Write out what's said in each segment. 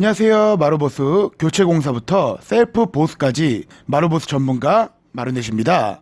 안녕하세요. 마루보스 교체공사부터 셀프 보스까지 마루보스 전문가 마루넷입니다.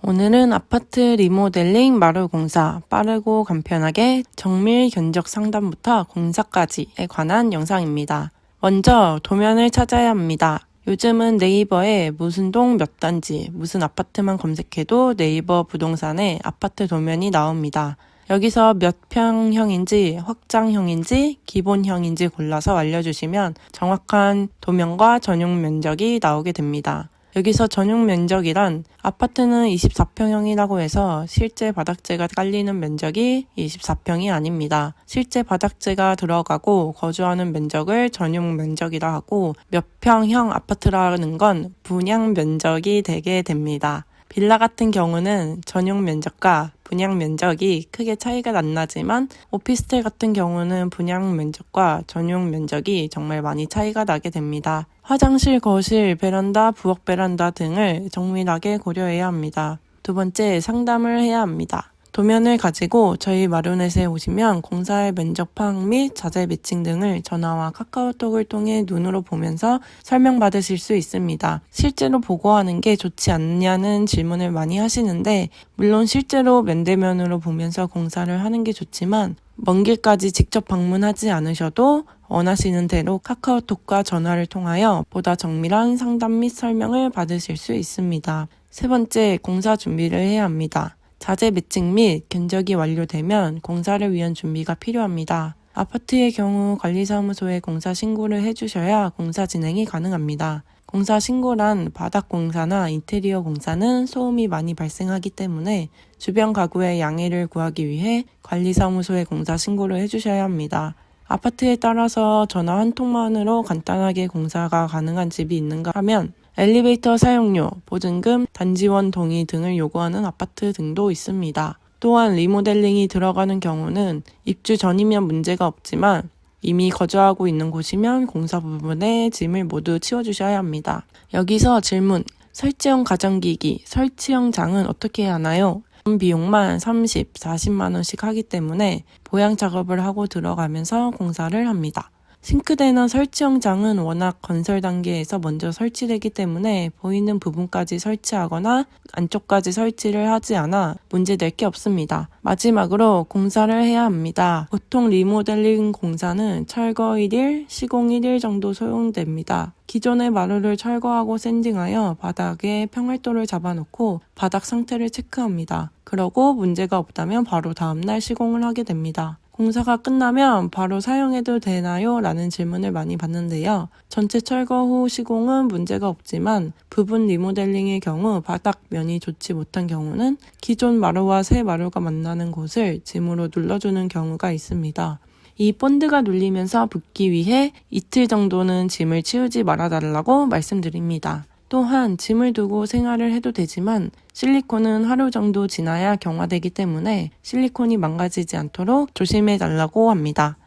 오늘은 아파트 리모델링 마루 공사 빠르고 간편하게 정밀 견적 상담부터 공사까지에 관한 영상입니다. 먼저 도면을 찾아야 합니다. 요즘은 네이버에 무슨 동 몇 단지, 무슨 아파트만 검색해도 네이버 부동산에 아파트 도면이 나옵니다. 여기서 몇 평형인지 확장형인지 기본형인지 골라서 알려주시면 정확한 도면과 전용 면적이 나오게 됩니다. 여기서 전용 면적이란 아파트는 24평형이라고 해서 실제 바닥재가 깔리는 면적이 24평이 아닙니다. 실제 바닥재가 들어가고 거주하는 면적을 전용 면적이라 하고 몇 평형 아파트라는 건 분양 면적이 되게 됩니다. 빌라 같은 경우는 전용 면적과 분양 면적이 크게 차이가 안 나지만 오피스텔 같은 경우는 분양 면적과 전용 면적이 정말 많이 차이가 나게 됩니다. 화장실, 거실, 베란다, 부엌 베란다 등을 정밀하게 고려해야 합니다. 두 번째, 상담을 해야 합니다. 도면을 가지고 저희 마루넷에 오시면 공사의 면적 파악 및 자재 매칭 등을 전화와 카카오톡을 통해 눈으로 보면서 설명받으실 수 있습니다. 실제로 보고하는 게 좋지 않냐는 질문을 많이 하시는데 물론 실제로 면대면으로 보면서 공사를 하는 게 좋지만 먼 길까지 직접 방문하지 않으셔도 원하시는 대로 카카오톡과 전화를 통하여 보다 정밀한 상담 및 설명을 받으실 수 있습니다. 세 번째, 공사 준비를 해야 합니다. 자재 매칭 및 견적이 완료되면 공사를 위한 준비가 필요합니다. 아파트의 경우 관리사무소에 공사 신고를 해주셔야 공사 진행이 가능합니다. 공사 신고란 바닥 공사나 인테리어 공사는 소음이 많이 발생하기 때문에 주변 가구의 양해를 구하기 위해 관리사무소에 공사 신고를 해주셔야 합니다. 아파트에 따라서 전화 한 통만으로 간단하게 공사가 가능한 집이 있는가 하면 엘리베이터 사용료, 보증금, 단지원 동의 등을 요구하는 아파트 등도 있습니다. 또한 리모델링이 들어가는 경우는 입주 전이면 문제가 없지만 이미 거주하고 있는 곳이면 공사 부분에 짐을 모두 치워주셔야 합니다. 여기서 질문. 설치형 가전기기, 설치형 장은 어떻게 하나요? 비용만 30, 40만 원씩 하기 때문에 보양 작업을 하고 들어가면서 공사를 합니다. 싱크대나 설치 형 장은 워낙 건설 단계에서 먼저 설치되기 때문에 보이는 부분까지 설치하거나 안쪽까지 설치를 하지 않아 문제될 게 없습니다. 마지막으로 공사를 해야 합니다. 보통 리모델링 공사는 철거 1일, 시공 1일 정도 소요됩니다. 기존의 마루를 철거하고 샌딩하여 바닥에 평활도를 잡아놓고 바닥 상태를 체크합니다. 그러고 문제가 없다면 바로 다음날 시공을 하게 됩니다. 공사가 끝나면 바로 사용해도 되나요? 라는 질문을 많이 받는데요. 전체 철거 후 시공은 문제가 없지만 부분 리모델링의 경우 바닥 면이 좋지 못한 경우는 기존 마루와 새 마루가 만나는 곳을 짐으로 눌러주는 경우가 있습니다. 이 본드가 눌리면서 붙기 위해 이틀 정도는 짐을 치우지 말아달라고 말씀드립니다. 또한 짐을 두고 생활을 해도 되지만 실리콘은 하루 정도 지나야 경화되기 때문에 실리콘이 망가지지 않도록 조심해 달라고 합니다.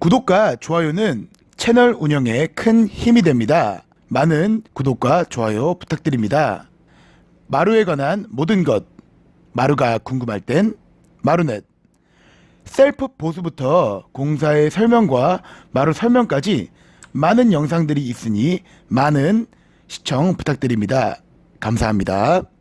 구독과 좋아요는 채널 운영에 큰 힘이 됩니다. 많은 구독과 좋아요 부탁드립니다. 마루에 관한 모든 것, 마루가 궁금할 땐 마루넷. 셀프 보수부터 공사의 설명과 마루 설명까지 많은 영상들이 있으니 많은 시청 부탁드립니다. 감사합니다.